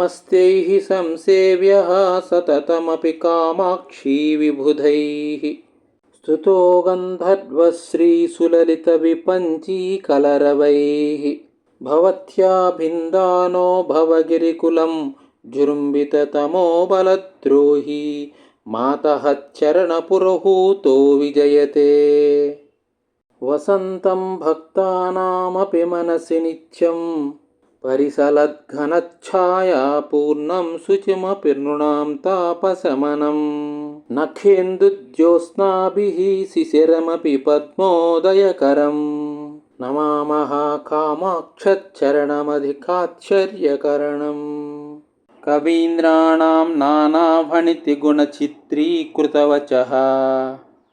नमस्त्यैः संसेव्यः सततमपि कामाक्षी विबुधैः स्तुतो गन्धर्वश्रीसुललितविपञ्चीकलरवैः भवत्या भिन्दानो भवगिरिकुलं जृम्बिततमो बलद्रोही मातः चरणपुरहूतो विजयते वसन्तं भक्तानामपि मनसि नित्यं परिसलद्घनच्छाया पूर्णं शुचिमपि नृणां तापशमनं नखेन्दुज्योत्स्नाभिः शिशिरमपि पद्मोदयकरं नमामः कामाक्षच्चरणमधिकाश्चर्यकरणम् कवीन्द्राणां नानाभणितिगुणचित्रीकृतवचः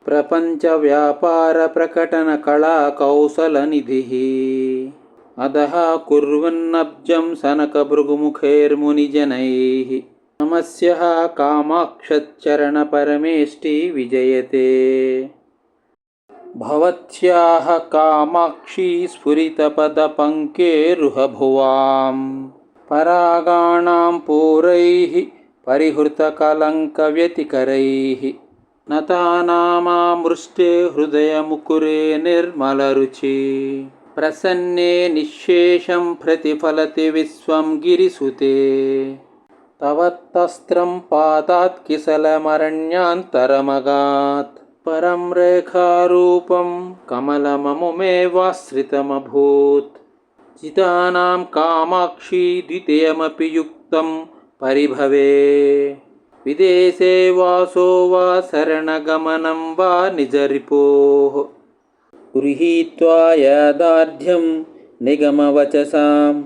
प्रपञ्चव्यापारप्रकटनकलाकौशलनिधिः अधः कुर्वन्नब्जं सनकभृगुमुखैर्मुनिजनैः नमस्यः कामाक्षच्चरणपरमेष्टि विजयते भवत्याः कामाक्षी स्फुरितपदपङ्केरुहभुवाम् परागाणां पूरैः परिहृतकलङ्कव्यतिकरैः नतानामामृष्टे हृदयमुकुरे निर्मलरुचि प्रसन्ने निःशेषं प्रतिफलति विश्वं गिरिसुते। तव तस्त्रं पादात् किसलमरण्यान्तरमगात्। परं रेखारूपं कमलममुमेवाश्रितमभूत्। चितानां कामाक्षी द्वितीयमपि युक्तं परिभवे। विदेशे वासो वा शरणगमनं वा निजरिपोः गृहीत्वा यादार्ढ्यं निगमवचसां।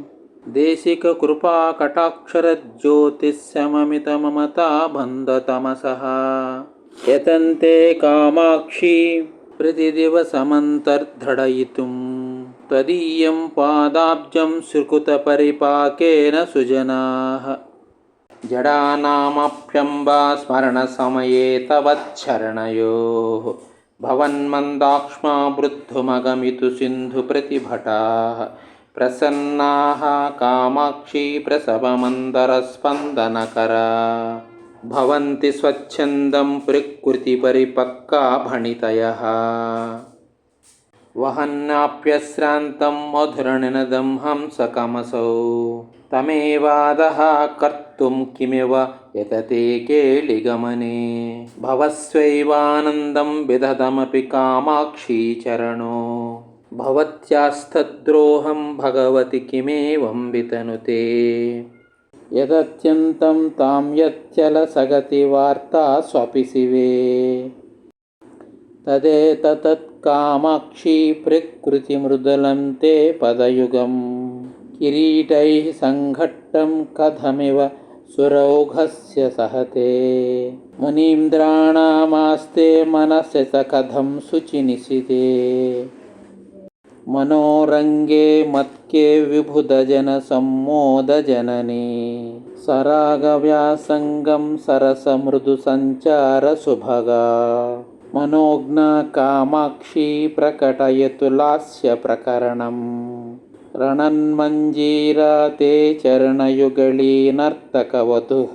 देशिककृपाकटाक्षरज्योतिष्यममितममता बन्धतमसः। यतन्ते कामाक्षी प्रतिदिवसमन्तर्धडयितुं त्वदीयं पादाब्जं सुकृतपरिपाकेन सुजनाः। जडानामप्यम्बा स्मरणसमये तव चरणयोः भवन्मन्दाक्ष्मा वृद्धुमगमितु सिन्धुप्रतिभटाः। प्रसन्नाः कामाक्षी प्रसवमन्दरस्पन्दनकरा। भवन्ति स्वच्छन्दं प्रकृतिपरिपक्का भणितयः वहन्नाप्यश्रान्तं मधुरनिनदं हंसकमसौ तमेवादः कर्तुं किमिव यतते केलिगमने भवस्वैवानन्दं विदधमपि कामाक्षी चरणो भवत्यास्तद्रोहं भगवति किमेवं वितनुते यदत्यन्तं तां यच्चलसगति वार्ता स्वपि शिवे तदेतत्कामाक्षी प्रकृतिमृदुलं ते पदयुगं किरीटैः सङ्घट्टं कथमिव सुरौघस्य सहते। मुनीन्द्राणामास्ते मनसि स कथं शुचिनिशिते। मनोरङ्गे मत्के विबुधजनसम्मोदजननी सरागव्यासङ्गं सरसमृदुसञ्चारसुभगा मनोज्ञा कामाक्षी प्रकटयतु लास्यप्रकरणम् रणन्मञ्जीरा ते चरणयुगळी नर्तकवधूः